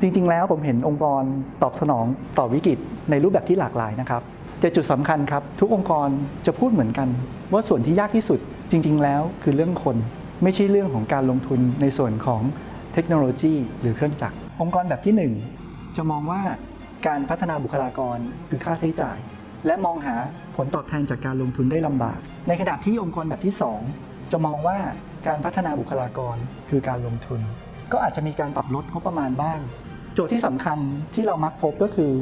จริง ๆ แล้วผมเห็นองค์กรตอบสนองต่อวิกฤตในรูปแบบที่หลากหลายนะครับแต่จุดสำคัญครับ ทุกองค์กรจะพูดเหมือนกัน ว่าส่วนที่ยากที่สุดจริง ๆ แล้วคือเรื่องคน ไม่ใช่เรื่องของการลงทุนในส่วนของเทคโนโลยีหรือเครื่องจักร องค์กรแบบที่หนึ่งจะมองว่าการพัฒนาบุคลากรคือค่าใช้จ่าย และมองหาผลตอบแทนจากการลงทุนได้ลำบาก ในขณะที่องค์กรแบบที่ 2 จะมองว่าการพัฒนาบุคลากรคือการลงทุน ก็อาจจะมีการปรับลดงบประมาณบ้าง โจทย์ที่สำคัญที่เรามักพบก็คือ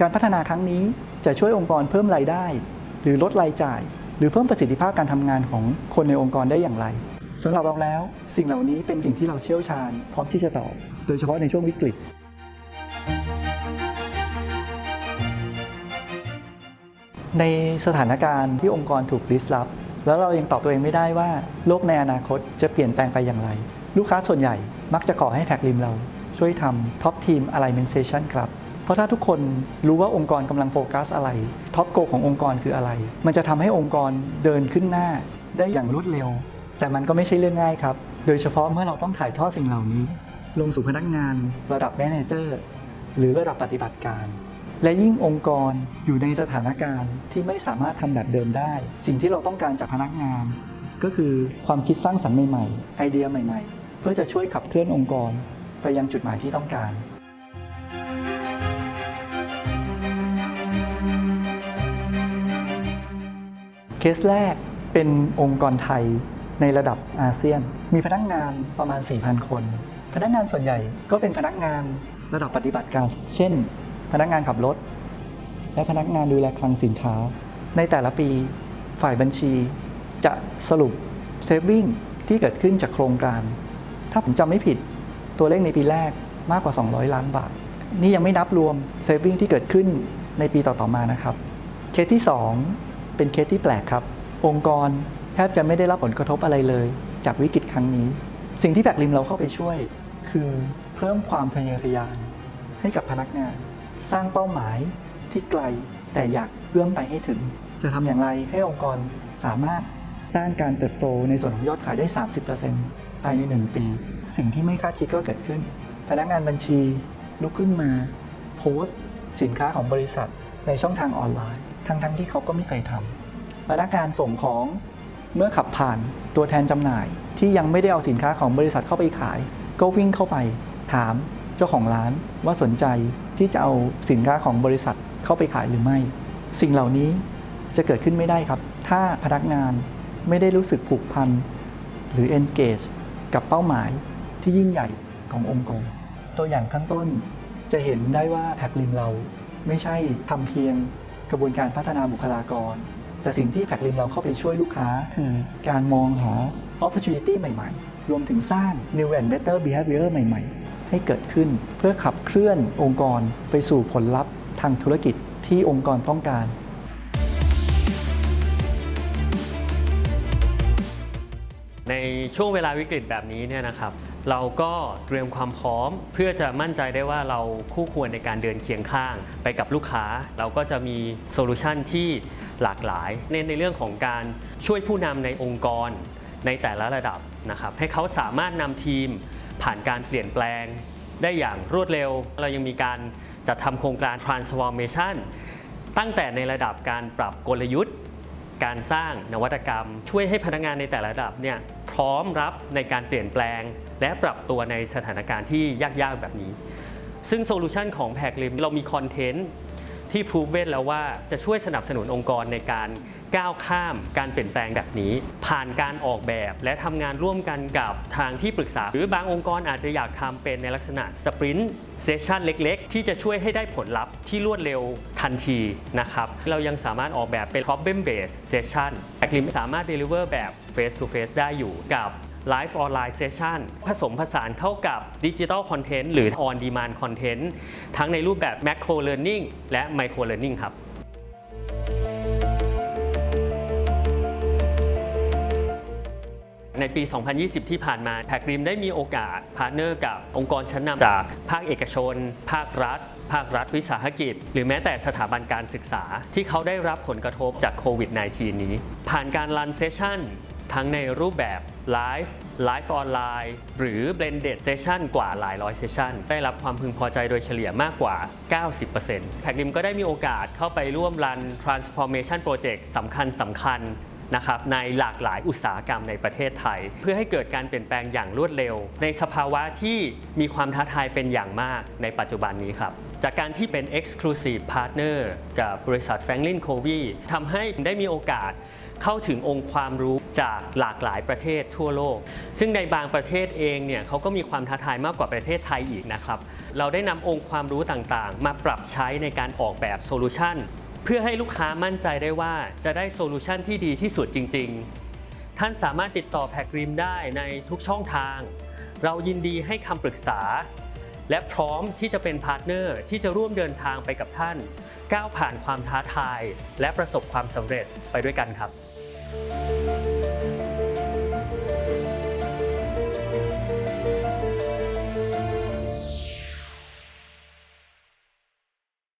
การพัฒนาครั้งนี้จะช่วยองค์กรเพิ่มรายได้ หรือลดรายจ่าย หรือเพิ่มประสิทธิภาพการทำงานของคนในองค์กรได้อย่างไรสำหรับเราแล้ว สิ่งเหล่านี้เป็นสิ่งที่เราเชี่ยวชาญ พร้อมที่จะตอบ โดยเฉพาะในช่วงวิกฤตในสถานการณ์ที่องค์กรถูกลิสต์ลับ แล้วเรายังตอบตัวเองไม่ได้ว่า โลกในอนาคตจะเปลี่ยนแปลงไปอย่างไร ลูกค้าส่วนใหญ่มักจะขอให้แพ็กลิมเรา ช่วยทำท็อปทีม alignment session ครับเพราะถ้าทุกคนรู้ว่าองค์กรกำลังโฟกัสอะไรท็อปโกขององค์กรคืออะไร มันจะทำให้องค์กรเดินขึ้นหน้าได้อย่างรวดเร็ว แต่มันก็ไม่ใช่เรื่องง่ายครับ โดยเฉพาะเมื่อเราต้องถ่ายทอดสิ่งเหล่านี้ ลงสู่พนักงานระดับแมเนเจอร์หรือระดับปฏิบัติการ และยิ่งองค์กรอยู่ในสถานการณ์ที่ไม่สามารถทำแบบเดิมได้ สิ่งที่เราต้องการจากพนักงาน ก็คือความคิดสร้างสรรค์ใหม่ๆ ไอเดียใหม่ ๆ เพื่อจะช่วยขับเคลื่อนองค์กร ไปยังจุดหมายที่ต้องการเคสแรกเป็นองค์กรไทยในระดับอาเซียน มีพนักงานประมาณ 4,000 คน พนักงานส่วนใหญ่ก็เป็นพนักงานระดับปฏิบัติการ เช่น พนักงานขับรถ และพนักงานดูแลคลังสินค้า ในแต่ละปีฝ่ายบัญชีจะสรุปเซฟวิ่งที่เกิดขึ้นจากโครงการ ถ้าผมจำไม่ผิด ตัวเลขในปีแรกมากกว่า 200 ล้านบาท นี่ยังไม่นับรวมเซฟวิ่งที่เกิดขึ้นในปีต่อๆมานะครับ เคสที่ 2 เป็นเคสที่แปลกครับ องค์กรแทบจะไม่ได้รับผลกระทบอะไรเลย จากวิกฤตครั้งนี้ สิ่งที่แบกริมเราเข้าไปช่วย คือเพิ่มความทะเยอทะยานให้กับพนักงาน สร้างเป้าหมายที่ไกลแต่อยากเอื้อมไปให้ถึง จะทำอย่างไรให้องค์กรสามารถสร้างการเติบโตในส่วนของยอดขายได้ 30%ภายใน 1 ปีสิ่งที่ไม่คาดคิดก็เกิดขึ้น พนักงานบัญชีลุกขึ้นมา โพสต์ สินค้าของบริษัทในช่องทางออนไลน์ ทั้งๆที่เขาก็ไม่เคยทำพนักงานส่งของเมื่อขับผ่านตัวแทนจำหน่าย ที่ยังไม่ได้เอาสินค้าของบริษัทเข้าไปขาย ก็วิ่งเข้าไป ถามเจ้าของร้านว่าสนใจที่จะเอาสินค้าของบริษัทเข้าไปขายหรือไม่ สิ่งเหล่านี้จะเกิดขึ้นไม่ได้ครับ ถ้าพนักงานไม่ได้รู้สึกผูกพันหรือ engage กับเป้าหมาย ที่ยิ่งใหญ่ขององค์กร ตัวอย่างข้างต้นจะเห็นได้ว่าแพ็กลิมเราไม่ใช่ทำเพียงกระบวนการพัฒนาบุคลากร แต่สิ่งที่แพ็กลิมเราเข้าไปช่วยลูกค้าคือการมองหา opportunity ใหม่ๆ รวมถึงสร้าง new and better behavior ใหม่ๆ ให้เกิดขึ้นเพื่อขับเคลื่อนองค์กรไปสู่ผลลัพธ์ทางธุรกิจที่องค์กรต้องการในช่วงเวลาวิกฤตแบบนี้เนี่ยนะครับ เราก็เตรียมความพร้อม เพื่อจะมั่นใจได้ว่าเราคู่ควรในการเดินเคียงข้าง ไปกับลูกค้า เราก็จะมีโซลูชันที่หลากหลายเน้นในเรื่องของการช่วยผู้นำในองค์กรในแต่ละระดับนะครับให้เขาสามารถนำทีมผ่านการเปลี่ยนแปลง ได้อย่างรวดเร็ว เรายังมีการจัดทำโครงการ transformation ตั้งแต่ในระดับการปรับกลยุทธ์ การสร้างนวัตกรรม ช่วยให้พนักงานในแต่ละระดับเนี่ยพร้อมรับในการเปลี่ยนแปลง และปรับตัวในสถานการณ์ที่ยากๆแบบนี้ ซึ่งโซลูชันของแพกลิมเรามีคอนเทนต์ ที่พรูเวทแล้วว่าจะช่วยสนับสนุนองค์กรในการก้าวข้ามการเปลี่ยนแปลงแบบนี้ ผ่านการออกแบบ และทำงานร่วมกันกับทางที่ปรึกษา หรือบางองค์กรอาจจะอยากทำเป็นในลักษณะสปรินต์เซสชันเล็กๆ ที่จะช่วยให้ได้ผลลัพธ์ที่รวดเร็วทันทีนะครับ เรายังสามารถออกแบบเป็น problem based session แพกลิมสามารถ deliver แบบ face to face ได้อยู่กับ Live Online Session ผสมผสานเข้ากับ Digital Content หรือ On Demand Content ทั้งในรูปแบบแม Macro Learning และ Micro Learning ครับในปี 2020 ที่ผ่านมาแพกริมได้มีโอกาสพาร์ทเนอร์กับองค์กรชั้นนำจากภาคเอกชน ภาครัฐ ภาครัฐวิสาหกิจ หรือแม้แต่สถาบันการศึกษา ที่เขาได้รับผลกระทบจากโควิด -19 นี้ ผ่านการรันเซสชั่น ทั้งในรูปแบบไลฟ์ไลฟ์ออนไลน์หรือ blended session กว่าหลายร้อยเซสชันได้รับความพึงพอใจโดยเฉลี่ยมากกว่า 90%แพ็กริมก็ได้มีโอกาสเข้าไปร่วมรัน transformation project สำคัญสำคัญนะครับในหลากหลายอุตสาหกรรมในประเทศไทย เพื่อให้เกิดการเปลี่ยนแปลงอย่างรวดเร็ว ในสภาวะที่มีความท้าทายเป็นอย่างมากในปัจจุบันนี้ครับ จากการที่เป็น exclusive partner กับบริษัท Franklin Covey ทำให้ได้มีโอกาส เข้าถึงองค์ความรู้จากหลากหลายประเทศทั่วโลก ซึ่งในบางประเทศเองเนี่ยเขาก็มีความท้าทายมากกว่าประเทศไทยอีกนะครับ เราได้นำองค์ความรู้ต่างๆ มาปรับใช้ในการออกแบบโซลูชันเพื่อให้ลูกค้ามั่นใจได้ว่าจะได้โซลูชันที่ดีที่สุดจริง ๆ ท่านสามารถติดต่อแพคริมได้ในทุกช่องทาง เรายินดีให้คำปรึกษา และพร้อมที่จะเป็นพาร์ทเนอร์ที่จะร่วมเดินทางไปกับท่าน ก้าวผ่านความท้าทาย และประสบความสำเร็จไปด้วยกันครับ Thank you.